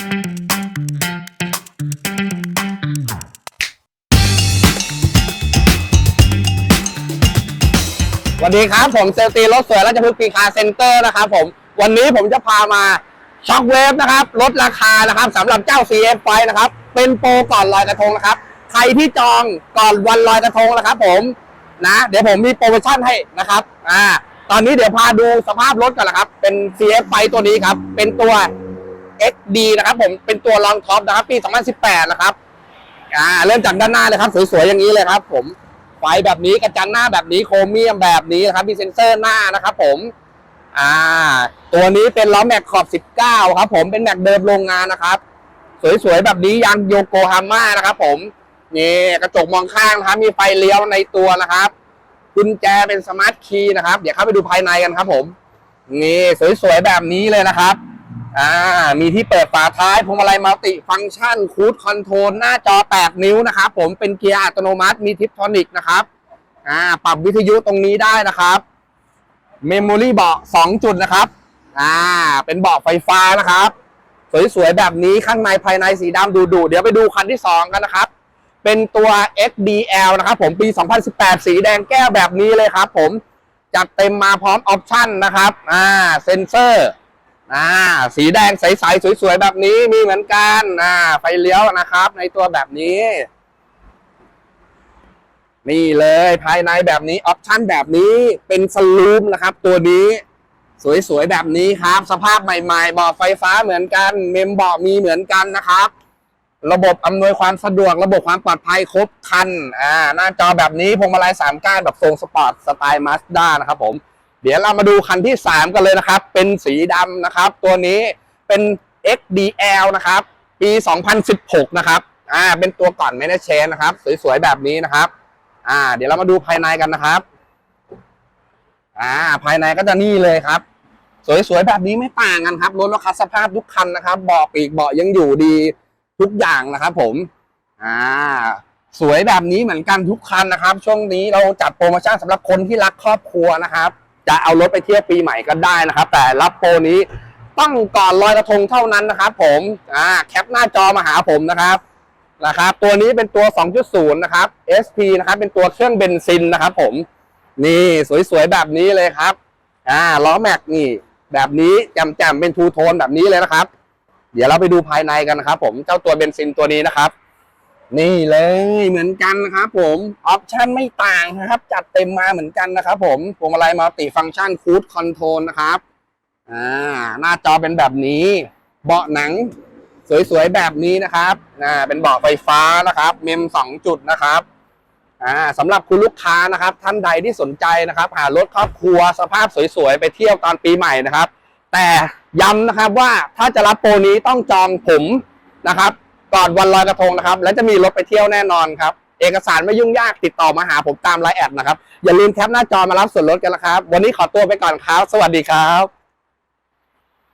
สวัสดีครับ ผมเซลตีรถสวยราชพฤกษ์ปีคาเซ็นเตอร์นะครับผมวันนี้ผมจะพามาช็อคเวฟนะครับลดราคานะครับสำหรับเจ้า CF ไฟนะครับ เป็นโปรก่อนลอยกระทงนะครับ ใครที่จองก่อนวันลอยกระทงนะครับ ผมนะเดี๋ยวผมมีโปรโมชั่นให้นะครับอ่าตอนนี้เดี๋ยวพาดูสภาพรถกันนะครับ เป็น CF ไฟตัวนี้ครับ เป็นตัว XD นะครับผมเป็นตัวรองท็อปนะครับปี 2018 นะครับอ่าเริ่มจากด้านหน้าเลยครับสวยๆอย่างนี้เลยครับ ผมไฟแบบนี้กระจังหน้าแบบนี้โครเมียมแบบนี้นะครับมีเซ็นเซอร์หน้านะครับ ผมอ่า ตัวนี้เป็นล้อแม็กขอบ 19 ครับ ผมเป็นแม็กเดิมโรงงานนะครับ สวยๆแบบนี้ยางโยโกฮาม่านะครับ ผมนี่กระจกมองข้างนะครับ มีไฟเลี้ยวในตัวนะครับกุญแจเป็นสมาร์ทคีย์นะครับ เดี๋ยวเข้าไปดูภายในกันครับ ผมนี่สวยๆแบบนี้เลยนะครับ อ่า มีที่เปิดฝาท้ายพวงมาลัยมัลติฟังก์ชันคูดคอนโทรลหน้าจอ 8 นิ้วนะครับ ผมเป็นเกียร์อัตโนมัติมีทิปทอนิกนะครับ อ่า ปรับวิทยุตรงนี้ได้นะครับ เมมโมรี่เบาะ 2 จุดนะครับ อ่า เป็นเบาะไฟฟ้านะครับ สวยๆ แบบนี้ข้างในภายในสีดำดูๆ เดี๋ยวไปดูคันที่ 2 กันนะครับ เป็นตัว XDL นะครับ ผมปี 2018 สีแดงแก้วแบบนี้เลยครับ ผมจัดเต็มมาพร้อมออปชั่นนะครับ อ่า เซ็นเซอร์ อ่าสีแดงใสๆสวยๆแบบนี้มีเหมือนกันอ่าไฟเลี้ยวนะครับ ในตัวแบบนี้ นี่เลยภายในแบบนี้ออปชั่นแบบนี้เป็นสลูปนะครับ ตัวนี้ สวยๆแบบนี้ครับ สภาพใหม่ๆเบาะไฟฟ้าเหมือนกัน เมมเบาะมีเหมือนกันนะครับ ระบบอำนวยความสะดวกระบบความปลอดภัยครบคันอ่าหน้าจอแบบนี้พวงมาลัยสามก้านแบบทรงสปอร์ตสไตล์มาสด้านะครับผม เดี๋ยวเรามาดูคันที่ 3 กันเลยนะครับ เป็นสีดำนะครับ ตัวนี้เป็น XDL นะครับ ปี 2016 นะครับอ่าเป็นตัวก่อนไม่ได้เชนนะครับ สวยๆแบบนี้นะครับ อ่า เดี๋ยวเรามาดูภายในกันนะครับอ่าภายในก็จะนี่เลยครับ สวยๆแบบนี้ไม่ต่างกันครับรถราคาสภาพทุกคันนะครับเบาะปีกเบาะยังอยู่ดีทุกอย่างนะครับ ผมอ่าสวยแบบนี้เหมือนกันทุกคันนะครับ ช่วงนี้เราจัดโปรโมชั่นสำหรับคนที่รักครอบครัวนะครับ จะเอารถไปเที่ยวปีใหม่ก็ได้นะครับ แต่รับโปรนี้ต้องก่อนลอยกระทงเท่านั้นนะครับผมอ่าแคปหน้าจอมาหาผมนะครับนะครับตัวนี้เป็นตัว 2.0 นะครับ SP นะครับ เป็นตัวเครื่องเบนซินนะครับ ผม นี่สวยๆแบบนี้เลยครับ อ่าล้อแม็กนี่ แบบนี้แจ่มๆเป็นทูโทนแบบนี้เลยนะครับ เดี๋ยวเราไปดูภายในกันนะครับ ผมเจ้าตัวเบนซินตัวนี้นะครับ นี่เลยเหมือนกันนะครับผมออปชั่นไม่ต่างนะครับ จัดเต็มมาเหมือนกันนะครับผมพวงมาลัยมัลติฟังก์ชันคูดคอนโทรลนะครับอ่าหน้าจอเป็นแบบนี้ เบาะหนัง สวยๆแบบนี้นะครับอ่าเป็นเบาะไฟฟ้านะครับ เมมสองจุดนะครับอ่าสำหรับคุณลูกค้านะครับ ท่านใดที่สนใจนะครับ หารถครอบครัวสภาพสวยๆ ไปเที่ยวตอนปีใหม่นะครับ แต่ย้ำนะครับว่าถ้าจะรับโปรนี้ต้องจองผมนะครับ ก่อนวันลอยกระทงนะครับ และจะมีรถไปเที่ยวแน่นอนครับ เอกสารไม่ยุ่งยากติดต่อมาหาผมตามไลน์แอดนะครับ อย่าลืมแคปหน้าจอมารับส่วนลดกันนะครับ วันนี้ขอตัวไปก่อนครับ สวัสดีครับ